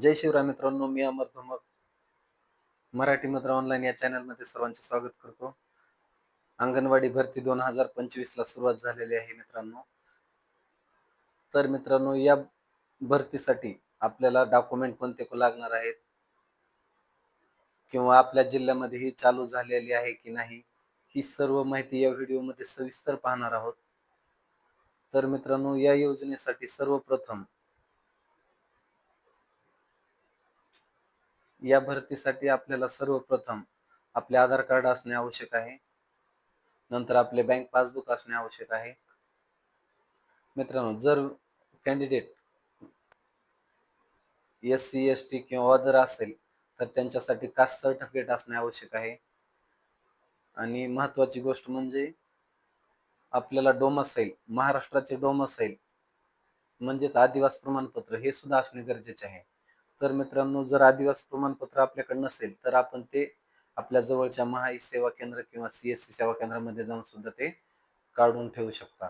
जय शिवराय मित्रांनो मी अमर धुमक मराठी मित्र ऑनलाईन या चॅनलमध्ये सर्वांचे स्वागत करतो. अंगणवाडी भरती दोन हजार पंचवीस ला सुरुवात झालेली आहे मित्रांनो. तर मित्रांनो या भरतीसाठी आपल्याला डॉक्युमेंट कोणते लागणार आहेत? किंवा आपल्या जिल्ह्यामध्ये ही चालू झालेली आहे की नाही? ही सर्व माहिती या व्हिडिओमध्ये सविस्तर पाहणार आहोत. तर मित्रांनो या योजनेसाठी सर्वप्रथम या भरतीसाठी आपल्याला सर्वप्रथम आपले आधार कार्ड असणे आवश्यक आहे. नंतर आपले बँक पासबुक असणे आवश्यक आहे. मित्रांनो जर candidate S C S T किंवा अदर असेल तर त्यांच्यासाठी कास्ट सर्टिफिकेट असणे आवश्यक आहे. आणि महत्वाची गोष्ट म्हणजे आपल्याला डोमसाईल महाराष्ट्राचे डोमसाईल म्हणजेच आदिवास प्रमाणपत्र हे सुद्धा असणे गरजेचे आहे. तर मित्रांनो जर आदिवासी प्रमाणपत्र आपल्याकडे नसेल तर आपण ते आपल्या जवळच्या महाई सेवा केंद्र किंवा सी एस सी सेवा केंद्रामध्ये जाऊन सुद्धा ते काढून ठेवू शकता.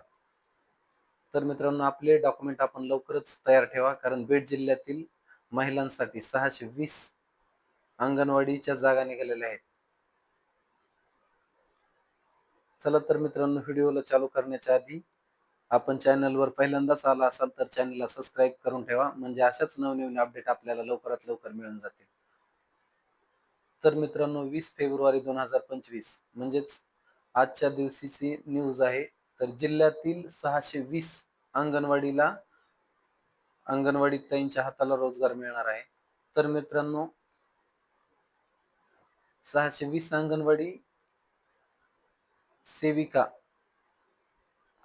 तर मित्रांनो आपले डॉक्युमेंट आपण लवकरच तयार ठेवा कारण बीड जिल्ह्यातील महिलांसाठी सहाशे वीस अंगणवाडीच्या जागा निघालेल्या आहेत. चला तर मित्रांनो व्हिडिओला चालू करण्याच्या आधी आपण चॅनलवर पहिल्यांदाच आला असाल तर चॅनलला सबस्क्राईब करून ठेवा. म्हणजे अशाच नवनवीन अपडेट आपल्याला लवकरात लवकर मिळून जातील. तर मित्रांनो वीस फेब्रुवारी दोन हजार पंचवीस म्हणजेच आजच्या दिवशीची न्यूज आहे. तर जिल्ह्यातील सहाशे वीस अंगणवाडीला अंगणवाडी ताईंच्या हाताला रोजगार मिळणार आहे. तर मित्रांनो सहाशे वीस अंगणवाडी सेविका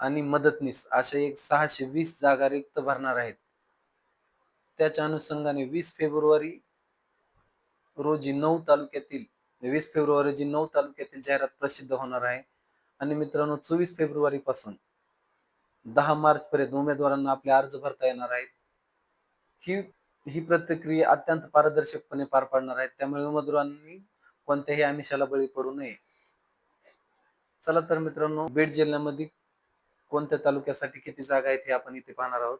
आणि मदतनीस अशा एक सहाशे वीस जागा रिक्त भरणार आहेत. त्याच्या अनुषंगाने वीस फेब्रुवारी रोजी नऊ तालुक्यातील वीस फेब्रुवारी रोजी नऊ तालुक्यातील जाहिरात प्रसिद्ध होणार आहे. आणि मित्रांनो चोवीस फेब्रुवारी पासून दहा मार्च पर्यंत उमेदवारांना आपले अर्ज भरता येणार आहेत. ही ही प्रतिक्रिया अत्यंत पारदर्शकपणे पार पाडणार आहेत. त्यामुळे उमेदवारांनी कोणत्याही आमिषाला बळी पडू नये. चला तर मित्रांनो बीड जिल्ह्यामध्ये कोणत्या तालुक्यासाठी किती जागा आहेत हे आपण इथे पाहणार आहोत.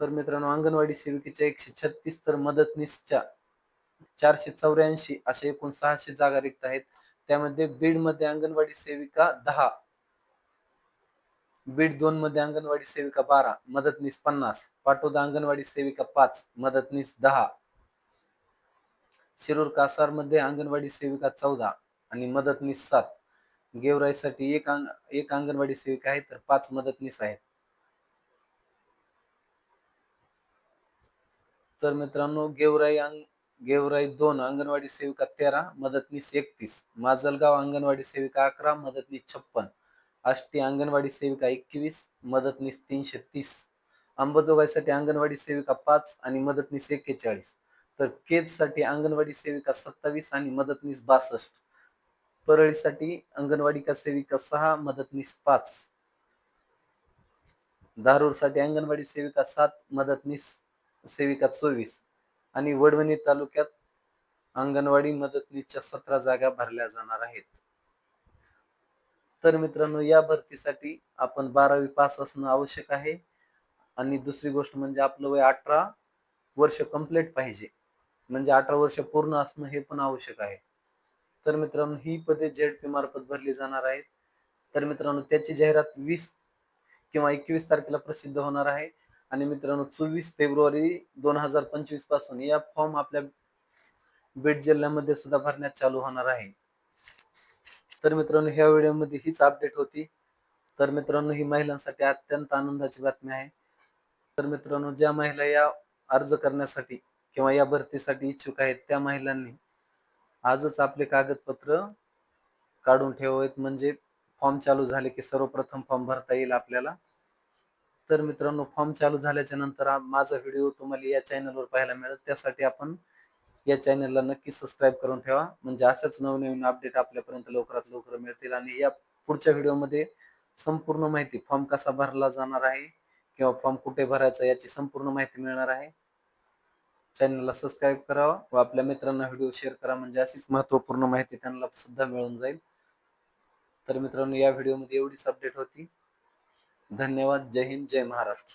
तर मित्रांनो अंगणवाडी सेविकेच्या एकशे छत्तीस तर मदतनीसच्या चारशे चौऱ्याऐंशी असे एकूण सहाशे जागा रिक्त आहेत. त्यामध्ये बीडमध्ये अंगणवाडी सेविका दहा बीड दोन मध्ये अंगणवाडी सेविका बारा मदतनीस पन्नास पाटोदा अंगणवाडी सेविका पाच मदतनीस दहा शिरूर कासारमध्ये अंगणवाडी सेविका चौदा आणि मदतनीस सात. गेवराईसाठी एक अंग एक अंगणवाडी सेविका आहे तर पाच मदतनीस आहेत. तर मित्रांनो गेवराई अंग गेवराई दोन अंगणवाडी सेविका तेरा मदतनीस एकतीस. माजलगाव अंगणवाडी सेविका अकरा मदतनीस छप्पन. आष्टी अंगणवाडी सेविका एकवीस मदतनीस तीनशे तीस. अंबाजोगाईसाठी अंगणवाडी सेविका पाच आणि मदतनीस एक्केचाळीस तर केजसाठी अंगणवाडी सेविका सत्तावीस आणि मदतनीस बासष्ट. परळीसाठी अंगणवाडी सेविका सहा मदतनीस पाच. दारूरसाठी अंगणवाडी सेविका सात मदतनीस सेविका चोवीस. आणि वडवणी तालुक्यात अंगणवाडी मदतनीसच्या सतरा जागा भरल्या जाणार आहेत. तर मित्रांनो या भरतीसाठी आपण बारावी पास असणं आवश्यक आहे. आणि दुसरी गोष्ट म्हणजे आपलं वय अठरा वर्ष कंप्लीट पाहिजे. म्हणजे अठरा वर्ष पूर्ण असणं हे पण आवश्यक आहे. तर मित्रांनो ही पदे जेड पी मार्फत भरली जाणार आहेत. तर मित्रांनो त्याची जाहिरात वीस किंवा एकवीस तारखेला प्रसिद्ध होणार आहे. आणि मित्रांनो चोवीस फेब्रुवारी दोन हजार पंचवीसपासून या फॉर्म आपल्या बीड जिल्ह्यामध्ये सुद्धा भरण्यात चालू होणार आहे. तर मित्रांनो ह्या व्हिडिओमध्ये हीच अपडेट होती. तर मित्रांनो ही महिलांसाठी अत्यंत आनंदाची बातमी आहे. तर मित्रांनो ज्या महिला या अर्ज करण्यासाठी किंवा या भरतीसाठी इच्छुक आहेत त्या महिलांनी आजच आपले कागदपत्र काढून ठेवावेत. म्हणजे फॉर्म चालू झाले की सर्वप्रथम फॉर्म भरता येईल आपल्याला. तर मित्रांनो फॉर्म चालू झाल्याच्यानंतर माझा व्हिडिओ तुम्हाला या चॅनलवर पाहायला मिळेल. त्यासाठी आपण या चॅनलला नक्की सबस्क्राईब करून ठेवा. म्हणजे अशाच नवनवीन अपडेट आपल्यापर्यंत लवकरात लवकर मिळतील. आणि या पुढच्या व्हिडिओमध्ये संपूर्ण माहिती फॉर्म कसा भरला जाणार आहे किंवा फॉर्म कुठे भरायचा याची संपूर्ण माहिती मिळणार आहे. चॅनलला सबस्क्राईब करावा व आपल्या मित्रांना व्हिडिओ शेअर करा. म्हणजे अशीच महत्त्वपूर्ण माहिती त्यांना सुद्धा मिळून जाईल. तर मित्रांनो या व्हिडिओमध्ये एवढीच अपडेट होती. धन्यवाद. जय हिंद. जय महाराष्ट्र.